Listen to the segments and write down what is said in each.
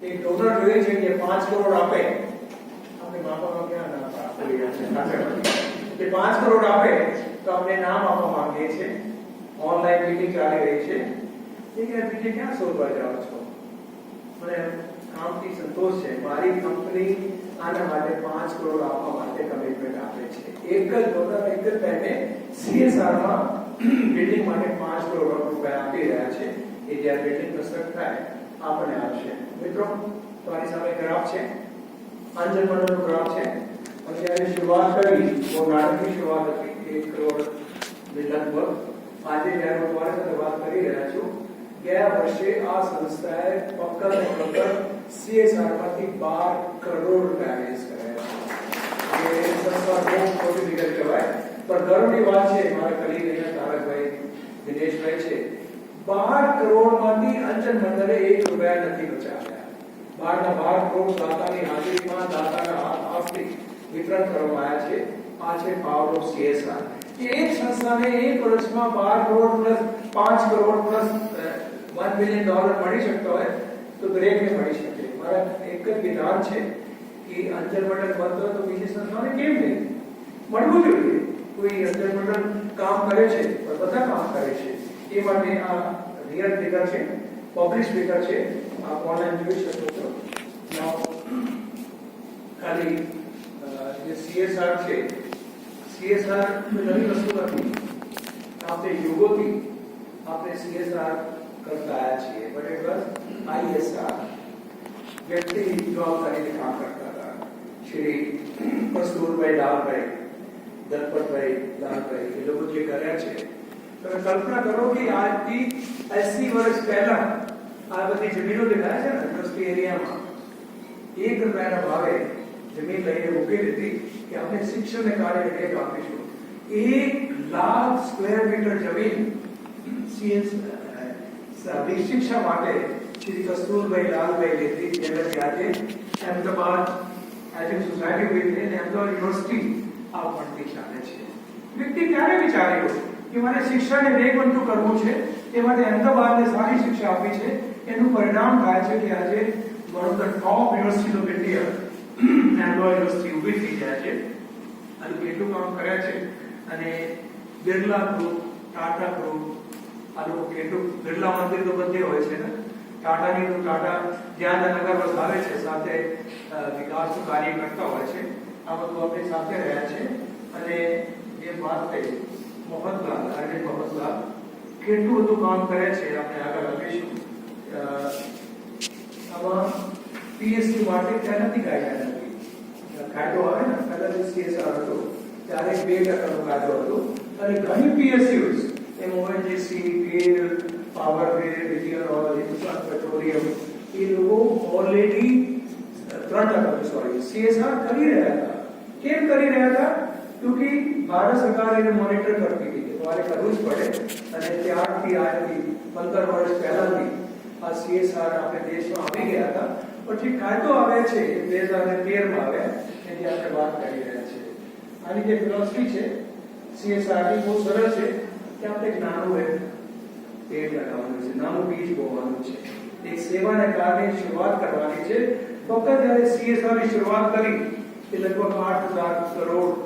કે donor relay છે કે 5 કરોડ આપે આપને માપમાં કેના ના પાડી રહ્યા છે 5 કરોડ આપે તો આપણે નામ આપવા માંગે છે ઓનલાઈન મીટિંગ ચાલી રહી છે કે મીટિંગ શું સોલ્વ આઈ રહ્યા છો મહેરબાની કરીને સંતોષ છે મારી કંપની આના માટે 5 કરોડ આપવા માટે કમિટમેન્ટ આપે છે એક જ ડોનર એક જ પેને સીએસઆર માં બિલ્ડિંગ માટે 5 કરોડ રૂપિયા આપે રહ્યા છે કે જે આ બેટિંગ અસર થાય આપણે આવશે મિત્રો તો આની સામે ગ્રાફ છે આંજરપણનો ગ્રાફ છે અને શરૂઆત કરી તો નાટકની શરૂઆત હતી એક કરોડ લગભગ આજે જ્યારે હું તમારી સાથે વાત કરી રહ્યા છું ગયા વર્ષે આ સંસ્થાએ પક્કર પક્કર સીએસઆર માંથી બાર કરોડ રૂપિયા ઇન્વેસ્ટ કર્યા છે કહેવાય પણ ગર્વની વાત છે મારા કલીગ અહીંયા તારકભાઈ દિનેશભાઈ છે बारह करोड़ मंदिर अंजन मंदिर एक रुपया नहीं बचा गया बारह ना बारह करोड़ दाता ने हाजिरी मां दाता का हाथ हाथ से वितरण करवाया छे पांचे पावर ऑफ सीएसआर ये एक संस्था ने एक वर्ष में बारह करोड़ प्लस पांच crore plus one billion dollar बढ़ी सकता है तो ब्रेक में बढ़ी सकते हैं मारा एक विधान छे कि अंतर मंडल बंद हो तो पीछे मंडल काम करे એ માટે આ રિયલ ફિગર છે પબ્લિશ ફિગર છે આપ ઓનલાઈન જોઈ શકો છો ખાલી જે CSR છે સીએસઆર નવી વસ્તુ નથી આપણે યુગોથી આપણે CSR કરતા આવ્યા છીએ વોઝ ISR વ્યક્તિ જવાબદારીથી કામ કરતા હતા શ્રી કસ્તુરભાઈ લાલભાઈ દલપતભાઈ લાલભાઈ એ લોકો જે કર્યા છે तो कल्पना करो कि आज की अस्सी वर्ष पहला આ બધી જમીનો દેખાય છે ને ઇન્ડસ્ટ્રી એરિયામાં એક રૂપિયાના ભાવે જમીન લઈને મૂકી દીધી કે આપણે શિક્ષણને કાર્ય ટેક આપીશું એક લાખ સ્ક્વેર મીટર જમીન સીએસ શિક્ષા માટે શ્રી કસ્તુરભાઈ લાલભાઈ લેતી જેનાથી આજે અહેમદાબાદ આજે સોસાયટી ઉભી થઈ અને અમદાવાદ યુનિવર્સિટી આ પણ ચાલે છે વ્યક્તિ ક્યારે વિચાર્યું કે મને શિક્ષાને વેગવંતું કરવું છે એ માટે અહેમદાબાદને સારી શિક્ષા આપી છે એનું પરિણામ થાય છે કે આજે one of the top university of India endo university ઊભી થઈ ગયા છે અને કેટલું કામ કર્યા છે અને બિરલા ગ્રુપ ટાટા ગ્રુપ આ લોકો કેટલું બિરલા મંદિર તો બધે હોય છે ને ટાટાની તો ટાટા જ્યાં નગર વસાવે છે સાથે વિકાસનું કાર્ય કરતા હોય છે આ બધું આપણી સાથે રહ્યા છે અને એ વાત થઈ કેટલું બધું કામ કરે છે આપણે આગળ લખીશું આમાં પીએસસી માટે ત્યાં નથી કાયદા નથી કાયદો આવે ને પહેલા સીએસઆર હતો ત્યારે બે ટકાનો કાયદો હતો અને ઘણી પીએસસી છે એમાં હોય જે સી તેલ પાવર ગ્રેડ રિજિયલ ઓઇલ હિન્દુસ્તાન પેટ્રોલિયમ એ લોકો ઓલરેડી ત્રણ ટકા સોરી સીએસઆર કરી રહ્યા હતા કેમ કરી રહ્યા હતા क्योंकि भारत सरकार એને મોનિટર કરતી હતી તમારે કરવું જ પડે અને ત્યારથી આજથી પંદર વર્ષ પહેલાંથી આ સીએસઆર આપણે દેશમાં આવી ગયા હતા પછી કાયદો આવે છે બે હજાર તેરમાં આવે એની આપણે વાત કરી રહ્યા છીએ આની જે ફિલોસફી છે સીએસઆરની બહુ સરળ છે કે આપણે એક નાનું એક પેડ લગાવવાનું છે નાનું બીજ બોવાનું છે એક સેવાના કારણે શરૂઆત કરવાની છે ફક્ત સીએસઆર ની શરૂઆત કરી એ લગભગ આઠ હજાર કરોડ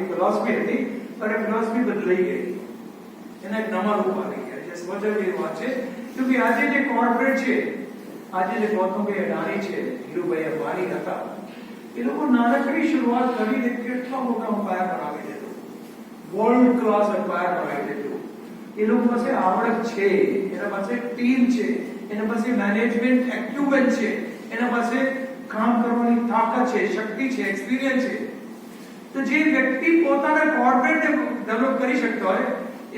ફિલોસોફી એટલે ફિલોસોફી બત લઈ ગઈ એને એક તમારું પા લઈ ગયા જે સમજણ જે વાત છે તો બી આજીલે કોર્પોરેટ છે આજીલે કોર્પોરેટ કે રાણી છે ધીરુભાઈ વાળી હતા એ લોકો નાકલી શરૂવાત ઘણી ડિફિકલ્ટ પ્રોગ્રામ બહાર બનાવી દીધો વર્લ્ડ ક્લાસ એકવાયર બને દીધો એ લોકો પાસે આવડત છે એના પાસે ટીમ છે એના પાસે મેનેજમેન્ટ એક્ક્યુબન છે એના પાસે કામ કરવાની તાકાત છે શક્તિ છે એક્સપિરિયન્સ છે તો જે વ્યક્તિ પોતાના કોર્પોરેટ ડેવલપ કરી શકતો હોય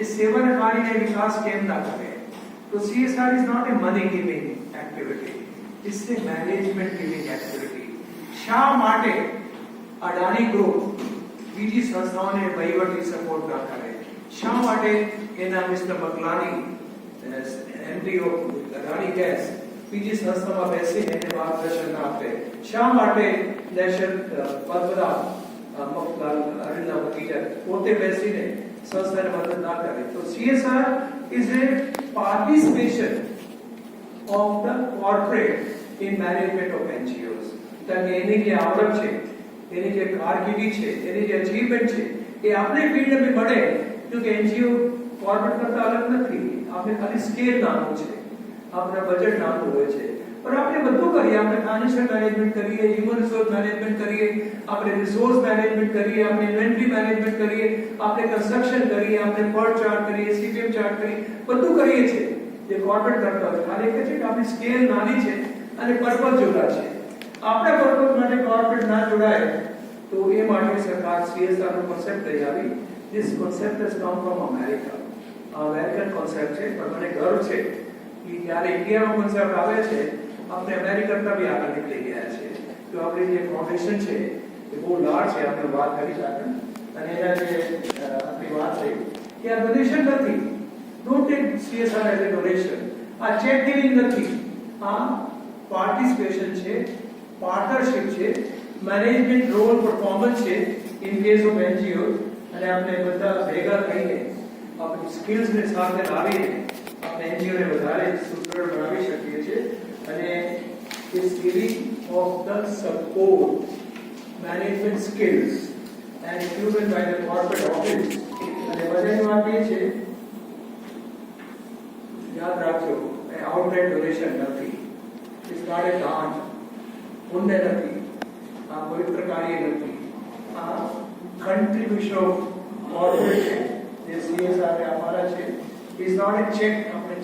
એ સેવન કાર્યને વિકાસ કેમ ના કરે તો CSR is not a money giving activity it's a management giving activity શા માટે અડાણી ગ્રુપ બીજી સંસ્થાઓને વહીવટી સપોર્ટ ના કરે શા માટે એના મિસ્ટર મકલાની એમડીઓ અડાણી ગેસ બીજી સંસ્થામાં બેસીને એને માર્ગદર્શન આપે શા માટે દહેશત પદપદાર્થ Arilla Bhatija, both the Vesine, Sasar Vadanakari. So CSR is a participation of the corporate in management of NGOs. તને એની જે આવડત છે એની જે કારકિર્દી છે એની જે અચીવમેન્ટ છે એ આપણે ફિલ્ડમાં મળે જો કે એનજીઓ કોર્પોરેટ કરતા અલગ નથી આપણે ખાલી સ્કેલ નાનું છે આપણા બજેટ નાનું હોય છે પણ આપણે બધું કરીએ આપણે ફાઇનાન્શિયલ મેનેજમેન્ટ કરીએ હ્યુમન રિસોર્સ મેનેજમેન્ટ કરીએ આપણે રિસોર્સ મેનેજમેન્ટ કરીએ આપણે ઇન્વેન્ટરી મેનેજમેન્ટ કરીએ આપણે કન્સ્ટ્રક્શન કરીએ આપણે પર ચાર્ટ કરીએ સીપીએમ ચાર્ટ કરીએ બધું કરીએ છીએ જે કોર્પોરેટ કરતા હોય ખાલી એક છે કે આપણી સ્કેલ નાની છે અને પર્પઝ જુદા છે આપણા પર્પઝ માટે કોર્પોરેટ ના જોડાય તો એ માટે સરકાર સીએસઆર નો કોન્સેપ્ટ લઈ આવી this concept is come from America American concept છે પણ મને ગર્વ છે કે જ્યારે ઇન્ડિયાનો કોન્સેપ્ટ આવે છે આપણે અમેરિકન કરતા બી આગળ નીકળી ગયા છે તો આપણે જે પ્રોફેશન છે એ બહુ લાર્જ છે આપણે વાત કરી આગળ અને એના જે આપણી વાત છે કે આ ડોનેશન નથી don't take CSR as a donation આ ચેક ગિવિંગ નથી આ પાર્ટિસિપેશન છે પાર્ટનરશિપ છે મેનેજમેન્ટ રોલ પરફોર્મન્સ છે ઇન કેસ ઓફ એનજીઓ અને આપણે બધા ભેગા થઈને આપણી સ્કિલ્સને સાથે લાવીને આપણે એનજીઓને વધારે સુદૃઢ બનાવી શકીએ છીએ અને is giving of the support, management skills and proven by the corporate office. અને વજનની વાત એ છે યાદ રાખજો એ આઉટલેટ ડોનેશન નથી ઇસ નોટ એ દાન પુણ્ય નથી આ પવિત્ર કાર્ય નથી આ કન્ટ્રીબ્યુશન ઓફ કોર્પોરેટ જે સીએસઆર અમારા છે is not a check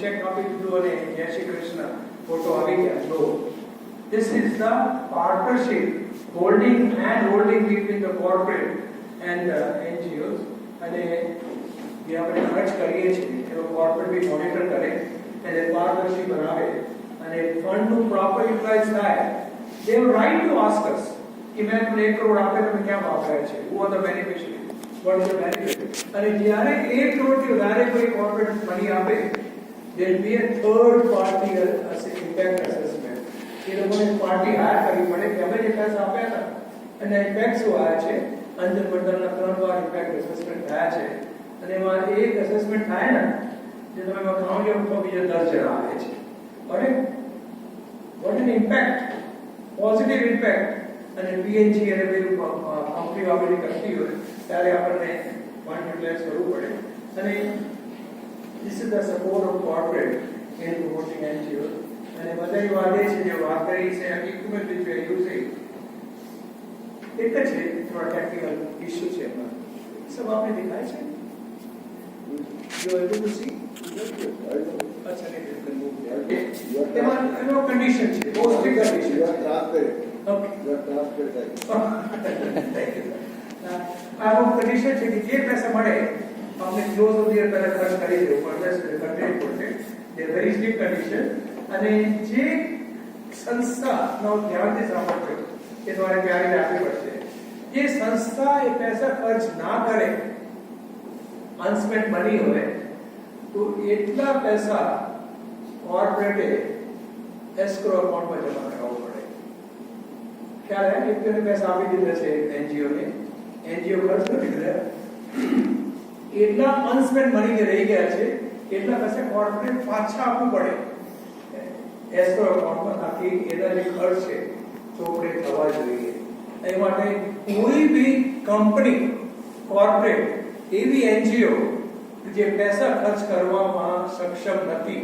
check copy to do an Jai Shri Krishna photo again and go. This is the partnership, holding and holding between the corporate and uh, NGOs. And we have a અને જે આપણે ખર્ચ કરીએ છીએ એનો corporate બી monitor કરે એને પારદર્શી બનાવે અને ફંડનું પ્રોપર યુટિલાઇઝ થાય they have right to ask us કે મેં તમને એક કરોડ આપ્યા તમે કેમ વાપર્યા છે who are the beneficiary what is the benefit અને જ્યારે એક કરોડથી વધારે કોઈ કોર્પોરેટ મની આપે there will be a third party uh, impact assessment. એ લોકોને પાર્ટી હાર કરવી પડે કે અમે ડેટાસ આપ્યા હતા અને ઇમ્પેક્ટ શું આવ્યા છે અંતર પડતરના ત્રણ વાર ઇમ્પેક્ટ એસેસમેન્ટ થયા છે અને એમાં એક એસેસમેન્ટ થાય ને જે તમે એમાં ગણાવી આપો બીજા દસ જણા આવે છે અને what an impact positive impact અને પીએનજી અને પેલું કંપની વાપરી કરતી હોય ત્યારે આપણને કોન્ટ્યુલેટ કરવું પડે અને This is the support of corporate in promoting NGO. And whether you are this in your workplace, is an equipment which we are using. It is a technical issue chamber. So, what is the question? You are able to see? જે પૈસા મળે हमने close ઓડિયર collector કરી દે Paramesh content કોર્ટે જે very steep condition અને જે સંસ્થા નો ધ્યાનથી સાંભળજો એ દ્વારા ક્યારે આપવી પડશે એ સંસ્થા એ પૈસા ખર્ચ ના કરે અનસ્પેન્ટ મની હોય તો એટલા પૈસા કોર્પોરેટે એસ્ક્રો અકાઉન્ટમાં જમા કરાવવો પડે ખ્યાલ હે કે પૈસા આપી દીધા છે એનજીઓ ને એનજીઓ ખર્ચ કરી દીધા એટલા અનસ્પેન્ડ મળીને રહી ગયા છે એટલા પછી કોર્પોરેટ પાછા આપવું પડે એસ્ટ્રો એકાઉન્ટમાં તાકી એના જે ખર્ચ છે ચોપડે થવા જોઈએ એ માટે કોઈ બી કંપની કોર્પોરેટ એવી એનજીઓ જે પૈસા ખર્ચ કરવામાં સક્ષમ નથી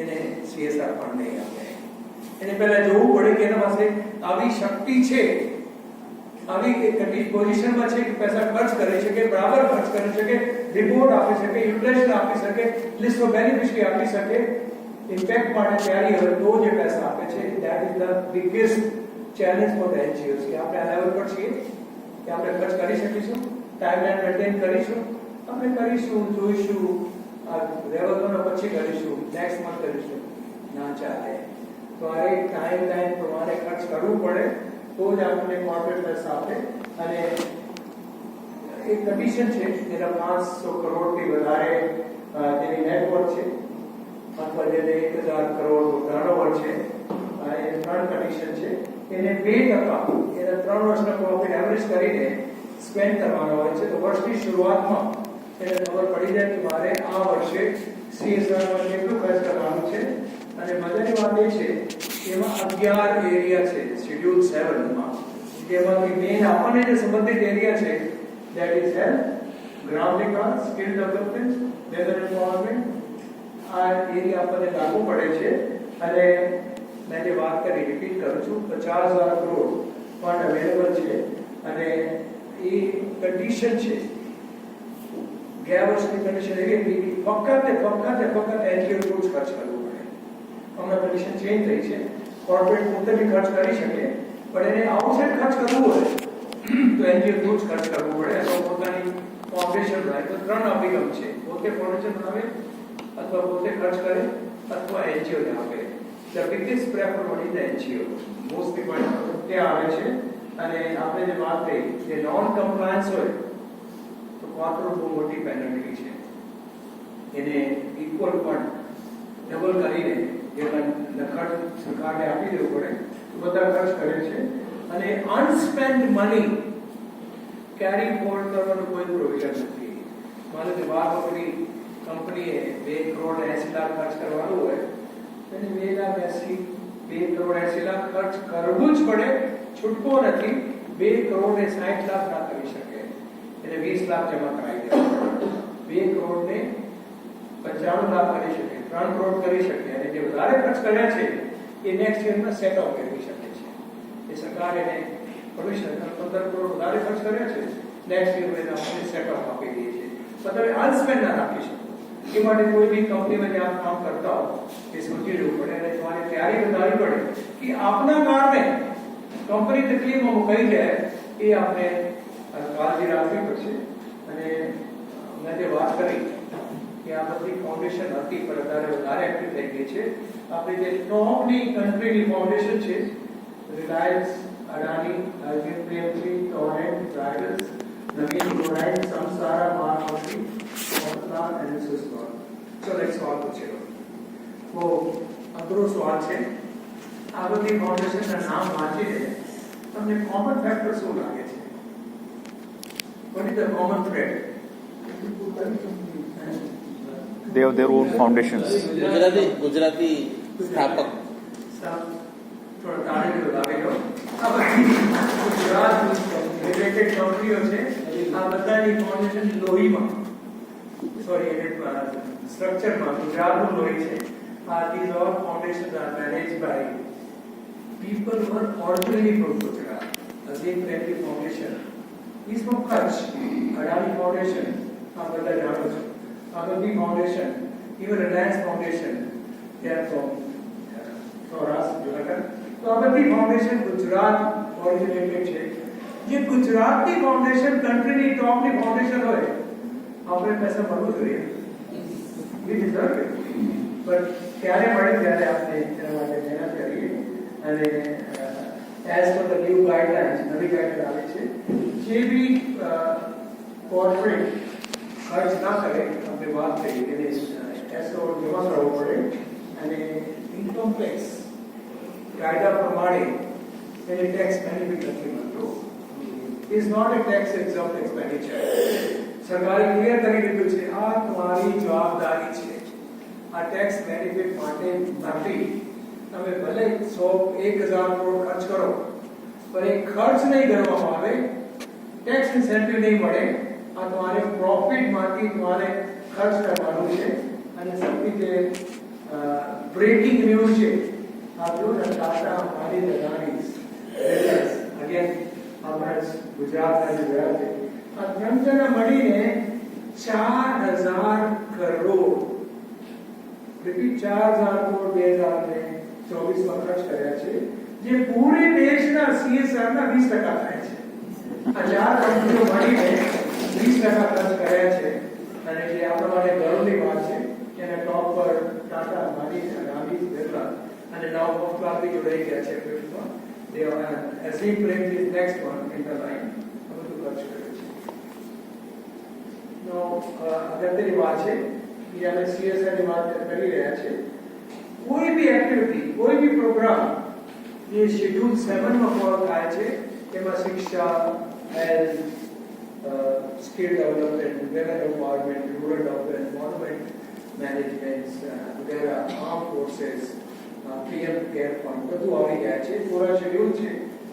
એને સીએસઆર પણ નહીં આપે એને પહેલા જોવું પડે કે એના પાસે આવી શક્તિ છે આવી એવી પોઝિશનમાં છે કે પૈસા ખર્ચ કરી શકે બરાબર ખર્ચ કરી શકે રિપોર્ટ આપી શકે ઇન્ફ્લેશન આપી શકે લિસ્ટ ઓફ બેનિફિશરી આપી શકે ઇમ્પેક્ટ માટે તૈયારી હોય તો જે પૈસા આપે છે that is the biggest challenge for NGOs કે આપણે આ લેવલ પર છીએ કે આપણે ખર્ચ કરી શકીશું ટાઈમલાઈન મેન્ટેન કરીશું આપણે કરીશું જોઈશું આ લેવલોનો પછી કરીશું નેક્સ્ટ મંથ કરીશું ના ચાલે તો આ ટાઈમ લાઈન પ્રમાણે ખર્ચ કરવું પડે તો જ આપણને કોર્પોરેટર્સ આપે અને એક કમિશન છે જેના પાંચસો કરોડથી વધારે જેની નેટવર્ક છે અથવા જેને એક હજાર કરોડનું ટર્નઓવર છે એ ત્રણ કમિશન છે એને બે ટકા એના ત્રણ વર્ષના પ્રોફિટ એવરેજ કરીને સ્પેન્ડ કરવાનો હોય છે તો વર્ષની શરૂઆતમાં એને ખબર પડી જાય કે મારે આ વર્ષે સીએસઆરમાં કેટલું ખર્ચ કરવાનું છે અને મજાની વાત એ છે કે એમાં અગિયાર એરિયા છે શેડ્યુલ સેવનમાં તેમાંથી મેઇન આપણને જે સંબંધિત એરિયા છે દેટ ઇઝ હેલ્થ ગ્રામ વિકાસ સ્કિલ ડેવલપમેન્ટ લેબર એન્વાયરમેન્ટ આ એરિયા આપણને લાગુ પડે છે અને મેં જે વાત કરી રિપીટ કરું છું પચાસ હજાર કરોડ પણ અવેલેબલ છે અને એ કન્ડિશન છે ગયા વર્ષની કન્ડિશન એવી હતી કે ફક્ત ફક્ત ફક્ત એનજીઓ જ ખર્ચ કરવું પડે હમણાં કન્ડિશન ચેન્જ થઈ છે કોર્પોરેટ પોતે બી ખર્ચ કરી શકે પણ એને આઉટસાઇડ ખર્ચ કરવું હોય તો એનજીઓ થ્રુ જ ખર્ચ કરવું પડે અથવા પોતાની ફાઉન્ડેશન હોય તો ત્રણ અભિગમ છે પોતે ફાઉન્ડેશન બનાવે અથવા પોતે ખર્ચ કરે અથવા એનજીઓ ને આપે the biggest prefer what is NGO most important તે આવે છે અને આપણે જે વાત કરી જે નોન કમ્પ્લાયન્સ હોય તો કોર્પોરેટ બહુ મોટી પેનલ્ટી છે એને ઇક્વલ પણ ડબલ કરીને લખાણ સરકારને આપી દેવું પડે તો બધા ખર્ચ કરે છે અને અનસ્પેન્ડ મની કેરી ફોર્ડ કરવાનું કોઈ પ્રોવિઝન નથી માનો કે બાર વખતની કંપનીએ બે કરોડ એસી લાખ ખર્ચ કરવાનું હોય અને બે લાખ એસી બે કરોડ એસી લાખ ખર્ચ કરવું જ પડે છૂટકો નથી બે કરોડ ને સાઠ લાખ ના કરી શકે એટલે વીસ લાખ જમા કરાવી દે બે કરોડ ને પંચાણું લાખ કરી શકે ત્રણ કરોડ કરી શકે અને જે વધારે ખર્ચ કર્યા છે એ નેક્સ્ટ યરમાં સેટઅપ કરી શકે છે એ સરકાર એને ભવિષ્ય પંદર કરોડ વધારે ખર્ચ કર્યા છે નેક્સ્ટ યર એના આપણે સેટ આપી દે છે પણ તમે ના રાખી શકો એ માટે કોઈ બી કંપનીમાં જે કામ કરતા હો એ સમજી લેવું પડે અને તમારે તૈયારી વધારવી પડે કે આપના કારણે કંપની તકલીફમાં મુકાઈ જાય એ આપણે કાળજી રાખવી પડશે અને મેં જે વાત કરી કે આ બધી ફાઉન્ડેશન હતી પણ અત્યારે વધારે એક્ટિવ થઈ ગઈ છે આપણે જે ટોપની કન્ટ્રીની ફાઉન્ડેશન છે રિલાયન્સ અડાણી રાજીવ પ્રેમજી ટોરેન્ટ ડ્રાઇવર્સ નવીન ગોરાઈ સંસારા મહામંત્રી મોહનલાલ એન્ડ સુસ્વાલ ચલો એક સવાલ પૂછેલો બહુ અઘરો સવાલ છે આ બધી ફાઉન્ડેશનના નામ વાંચીને તમને કોમન ફેક્ટર શું લાગે છે what is the common thread they have their own foundations. Gujarati, Gujarati સ્થાપક સ્ટ્રક્ચરમાં ગુજરાતનું લોહી છે આ these all foundation are manage by people who are originally from Gujarat, the same family foundation. He's from Kutch, Adani Foundation, Abadar Yadav. Adobe Foundation, even Reliance Foundation, they are from, for us, Jonathan. तो अगरबी foundation Gujarat originated છે જે ગુજરાતની foundation કન્ટ્રીની ટોપની foundation હોય આપણે પૈસા મળવું જોઈએ બીજી સર પણ ત્યારે મળે ત્યારે આપણે એના માટે મહેનત કરીએ અને as per the new guidelines નવી ગાઈડલાઇન આવી છે જે બી કોર્પોરેટ ખર્ચ ના કરે અમે વાત કરી એને ટેક્સો જમા કરવો પડે અને ઇન્કમ ટેક્સ કાયદા પ્રમાણે એને ટેક્સ બેનિફિટ નથી મળતો is not a tax exempt expenditure સરકારે ક્લિયર કરી દીધું છે આ તમારી જવાબદારી છે આ ટેક્સ બેનિફિટ માટે નથી તમે ભલે સો એક હજાર કરોડ ખર્ચ કરો પણ એ ખર્ચ નહીં કરવામાં આવે ટેક્સ ઇન્સેન્ટિવ નહીં મળે આ તમારે પ્રોફિટમાંથી તમારે ખર્ચ કરવાનું છે અને સૌથી જે બ્રેકિંગ ન્યૂઝ છે આપણું ટાટા મારી અદાણીસ અગેન આપણા ગુજરાતના જે ગયા છે આ ત્રણજાને મળીને ચાર હજાર કરોડ રિપીટ ચાર હજાર કરોડ બે હજાર ને ચોવીસમાં ખર્ચ કર્યા છે જે પૂરે દેશના સીએસઆર ના વીસ ટકા થાય છે આ ચાર કંપનીઓ મળીને ત્રીસ ટકા ખર્ચ કર્યા છે અને જે આપણા માટે ગર્વની વાત છે કે એના ટોપ પર ટાટા માની અને આમિત બિરલા અને નાવ મોટલા બી જોડાઈ ગયા છે ફિફ્થમાં they are as we break this next one in the line આ બધું ખર્ચ કર્યું છે નો અગત્યની વાત છે કે અમે સીએસઆરની વાત કરી રહ્યા છે કોઈ બી એક્ટિવિટી કોઈ બી પ્રોગ્રામ જે શેડ્યુલ સેવનમાં ફોલો થાય છે એમાં શિક્ષા health Uh, skill development, women empowerment, rural development, environment management, uh, there are armed forces, PM care fund, but all we get is for a schedule.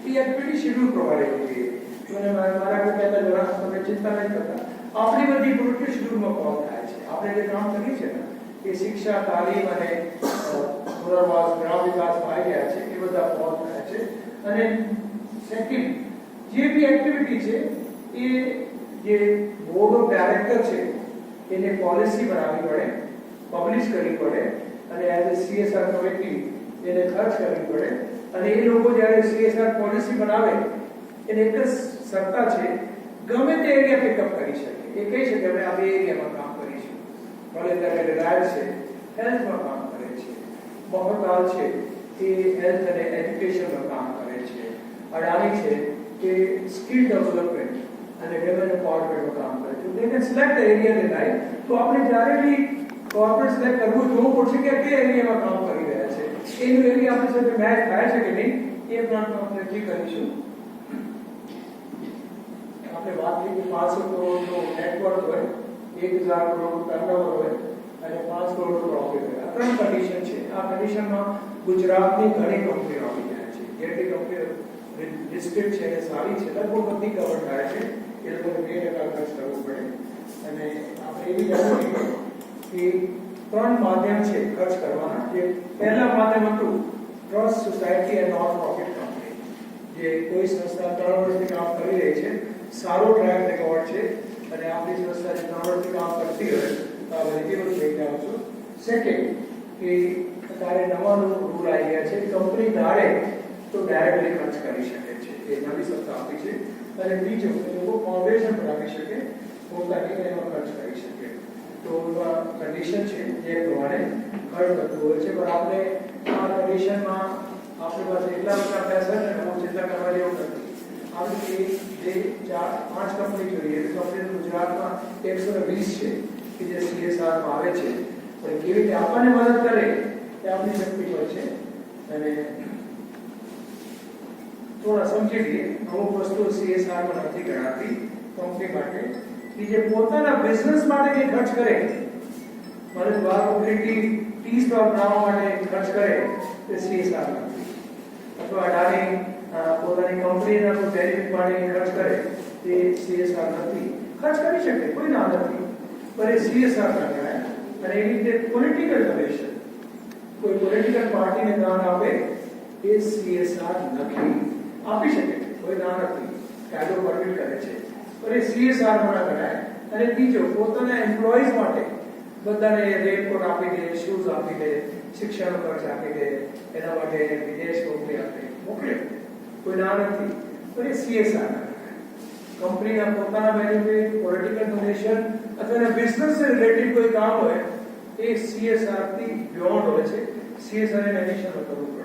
He had pretty schedule provided to you. When I'm a Maraka, the last of the Chitta and Kata. After even the British do not call that. After the transformation, he Siksha, Tali, Mane, Murawas, Gravikas, Pai, he was And then, second, GP activity, એ જે board of director છે એને policy બનાવવી પડે publish કરવી પડે અને as a CSR committee એને ખર્ચ કરવી પડે અને એ લોકો જ્યારે સીએસઆર પોલિસી બનાવે એને એક જ સત્તા છે ગમે તે એરિયા પિકઅપ કરી શકે એ કહી શકે અમે આ બે એરિયામાં કામ કરીશું ભલે ત્યારે રિલાયન્સ છે હેલ્થમાં કામ કરે છે મોહનલાલ છે તે હેલ્થ અને એજ્યુકેશનમાં કામ કરે છે અડાણી છે કે skill development and again on a pod kind of contract. If they can select the area they like, तो आपने corporate select सेलेक्ट करवो जो पूछ के के एरिया में काम કરી રહ્યા છે એનું એરિયા આપણે સાથે મેચ થાય છે કે નહીં એ પણ આપણે નક્કી કરીશું આપણે વાત કરી કે 500 કરોડનો નેટવર્ક હોય 1000 કરોડ ટર્નઓવર હોય અને 5 કરોડ પ્રોફિટ હોય આ ત્રણ કન્ડિશન છે આ કન્ડિશનમાં ગુજરાતની ઘણી કંપનીઓ આવી જાય છે જે તે કંપનીઓ લિસ્ટેડ છે સારી છે લગભગ બધી કવર થાય છે એ લોકોને બે ટકા ખર્ચ કરવો પડે અને આપણે એવી જરૂર કે ત્રણ માધ્યમ છે ખર્ચ કરવાના જે પહેલા માધ્યમ હતું trust society and non profit company જે કોઈ સંસ્થા ત્રણ વર્ષથી કામ કરી રહી છે સારો ટ્રેક રેકોર્ડ છે અને આપણી સંસ્થા જે ત્રણ વર્ષથી કામ કરતી હોય તો આ બધી પણ લઈને આવશું સેકન્ડ કે તારે નવા નવું રૂલ આવી ગયા છે કંપની ધારે તો ડાયરેક્ટલી ખર્ચ કરી શકે છે એ નવી સત્તા આપી છે અને બીજું લોકો ફાઉન્ડેશન રાખી શકે પોતાની એમાં ખર્ચ કરી શકે તો આ કન્ડિશન છે એ પ્રમાણે ખર્ચ થતું હોય છે પણ આપણે આ કન્ડિશનમાં આપણી પાસે એટલા બધા પૈસા છે હું ચિંતા કરવા જેવું નથી આપણે જે ચાર પાંચ કંપની જોઈએ તો આપણે ગુજરાતમાં એકસો ને વીસ છે કે જે સીએસઆરમાં આવે છે પણ કેવી રીતે આપણને મદદ કરે એ આપણી શક્તિ હોય છે અને थोड़ा સમજીએ અમુક વસ્તુ સીએસઆર માં નથી ગણાતી કંપની માટે કે જે પોતાના બિઝનેસ માટે જે ખર્ચ કરે મારે બાર ઓપરેટી ટી સ્ટોક બનાવવા માટે ખર્ચ કરે તે સીએસઆર અથવા અડાણી પોતાની કંપનીના કોઈ બેનિફિટ માટે ખર્ચ કરે તે સીએસઆર નથી ખર્ચ કરી શકે કોઈ ના નથી પણ એ સીએસઆર ના કહેવાય અને એવી રીતે પોલિટિકલ ડોનેશન કોઈ પોલિટિકલ પાર્ટીને દાન આપે એ સીએસઆર નથી આપી શકે કોઈ ના નથી કાયદો પરમિટ કરે છે પણ એ સીએસઆર મારા ગણાય અને બીજો પોતાના એમ્પ્લોઈઝ માટે બધાને રેનકોટ આપી દે શૂઝ આપી દે શિક્ષણ ખર્ચ આપી દે એના માટે વિદેશ મોકલી આપે મોકલે કોઈ ના નથી પણ એ સીએસઆર કંપનીના પોતાના બેનિફિટ પોલિટિકલ ડોનેશન અથવા બિઝનેસ રિલેટેડ કોઈ કામ હોય એ સીએસઆર થી બિયોન્ડ હોય છે સીએસઆર એ નેશનલ કરવું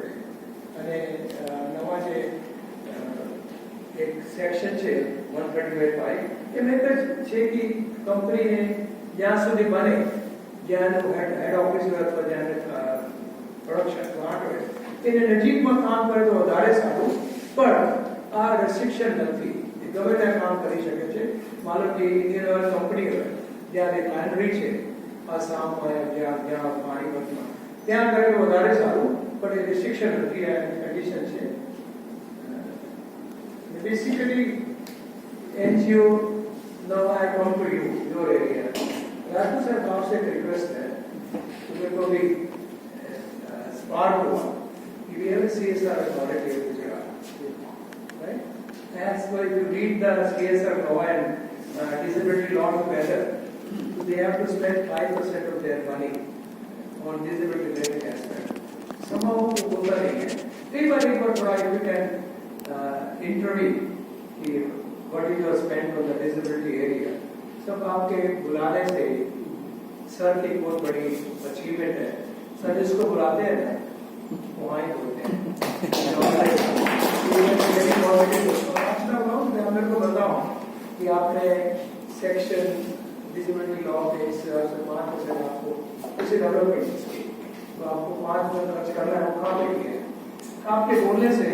સેક્શન છે 135 એમ એક છે કે કંપનીને જ્યાં સુધી બને જ્યાં હેડ હેડ ઓફિસ અથવા જ્યાં પ્રોડક્શન પ્લાન્ટ હોય તેની નજીકમાં કામ કરે તો વધારે સારું પણ આ રસિક્ષણ નથી એ ગમે ત્યાં કામ કરી શકે છે માનો કે ઇન્ડિયન કંપની હોય જ્યાં રિફાઇનરી છે આસામમાં જ્યાં જ્યાં પાણીપતમાં ત્યાં કરે વધારે સારું પણ એ રિસ્ટ્રિક્શન નથી કન્ડિશન છે basically NGO, now I come to you, your area. Rakus have now said requested eh? to be probably eh, uh, smart one. We have a CSR authority in Gujarat, right? As well if you read the CSR law and uh, disability law together, they have to spend 5% of their money on disability related aspect. Somehow, वो बोलता नहीं है कई बार एक बार थोड़ा important uh, interview interview what is your spend for the disability area सब आपके बुलाने से सर की बहुत बड़ी अचीवमेंट है सर जिसको बुलाते हैं ना वहाँ ही बोलते हैं मेरे को बताओ कि आपने सेक्शन डिसेबिलिटी लॉ के पाँच परसेंट आपको उसे डेवलपमेंट तो आपको पाँच परसेंट खर्च करना है वो कहाँ पे है आपके बोलने से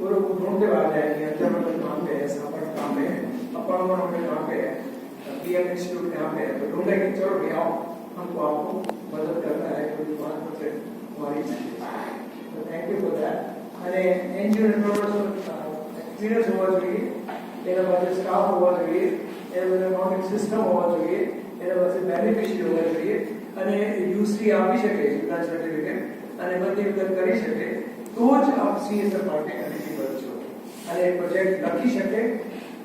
गुरु को ढूंढते वाले हैं कि अंतर में कहाँ पे है सापर कहाँ पे है अपर मनो में कहाँ पे है पीएम इंस्टीट्यूट कहाँ पे है तो ढूंढे कि चलो भी आओ हमको आपको मदद करना है कोई बात मुझे हमारी तो थैंक यू फॉर અને એનજીઓ એક્સપિરિયન્સ હોવા જોઈએ એના પાસે સ્ટાફ હોવા જોઈએ એના પાસે એકાઉન્ટિંગ સિસ્ટમ હોવા જોઈએ એના પાસે બેનિફિશિયરી હોવા જોઈએ અને યુસી આપી શકે જુદા સર્ટિફિકેટ અને બધી વખત કરી શકે તો જ આપ સીએસઆર માટે એલિજિબલ છો અને એ પ્રોજેક્ટ લખી શકે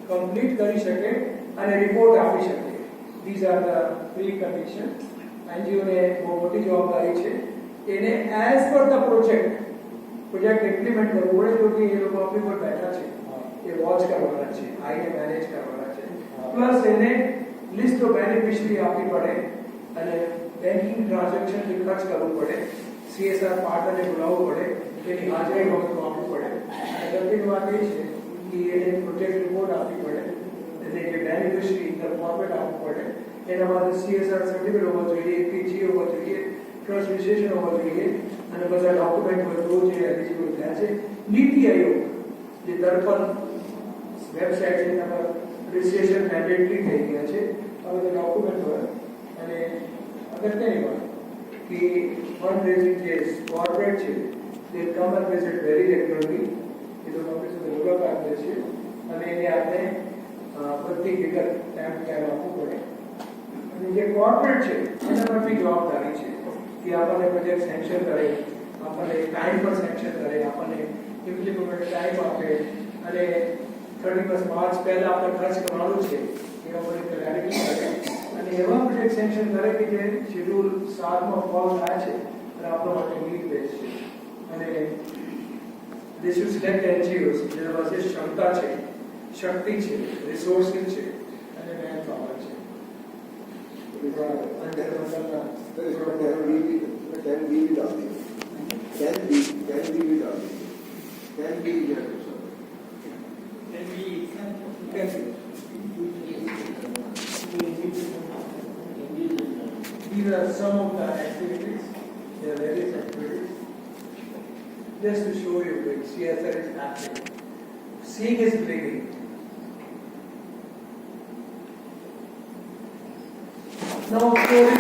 કમ્પ્લીટ કરી શકે અને રિપોર્ટ આપી શકે these are the precondition એનજીઓને બહુ મોટી જવાબદારી છે એને as per the project project implement કરવો પડે જો કે એ લોકો આપણી પર બેઠા છે એ વોચ કરવાના છે આઈને મેનેજ કરવાના છે પ્લસ એને લિસ્ટ ઓફ બેનિફિશરી આપવી પડે અને બેન્કિંગ ટ્રાન્ઝેક્શન ખર્ચ કરવું પડે સીએસઆર પાર્ટનરને બોલાવવું પડે તેની હાજરી વખતો આપવી પડે ગંભીર વાત એ છે કે એને પ્રોજેક્ટ રિપોર્ટ આપવી પડે એટલે કે બેનિફિશરી ઇન ફોર્મેટ આપવું પડે એના માટે સીએસઆર સર્ટિફિકેટ હોવો જોઈએ પીજી હોવો જોઈએ ટ્રસ્ટ વિશેષણ હોવા જોઈએ અને બધા ડોક્યુમેન્ટ બધું જે એલિજિબલ થયા છે નીતિ આયોગ જે દર્પણ વેબસાઇટ છે એના પર રજિસ્ટ્રેશન મેન્ડેટરી થઈ ગયા છે આ બધા ડોક્યુમેન્ટ હોય અને અગત્યની વાત કે ફંડ રેઝિંગ જે કોર્પોરેટ છે they come and visit very regularly એ લોકો આપણી સાથે મુલાકાત લે છે અને એને આપણે બધી વિગત ટાઈમ ટાઈમ આપવું પડે અને જે કોર્પોરેટ છે એના પર બી જવાબદારી છે કે આપણને પ્રોજેક્ટ સેન્શન કરે આપણને ટાઈમ પર સેન્શન કરે આપણને ઇમ્પ્લિમેન્ટ ટાઈમ આપે અને થર્ટી ફર્સ્ટ માર્ચ પહેલા આપણે ખર્ચ કરવાનું છે એ આપણને ક્લેરિટી કરે અને એવા પ્રોજેક્ટ સેન્શન કરે કે જે શેડ્યુલ સાતમાં ફોલ થાય છે અને આપણા માટે નીડ બેઝ છે અને they should select NGOs જેના પાસે ક્ષમતા છે શક્તિ છે રિસોર્સિસ છે અને મેન પાવર છે Can be with all these. Can be, can be with all these. Can be with all these. Can be, can be. These are some of the just to show you that CSR is happening. Seeing is believing. Now,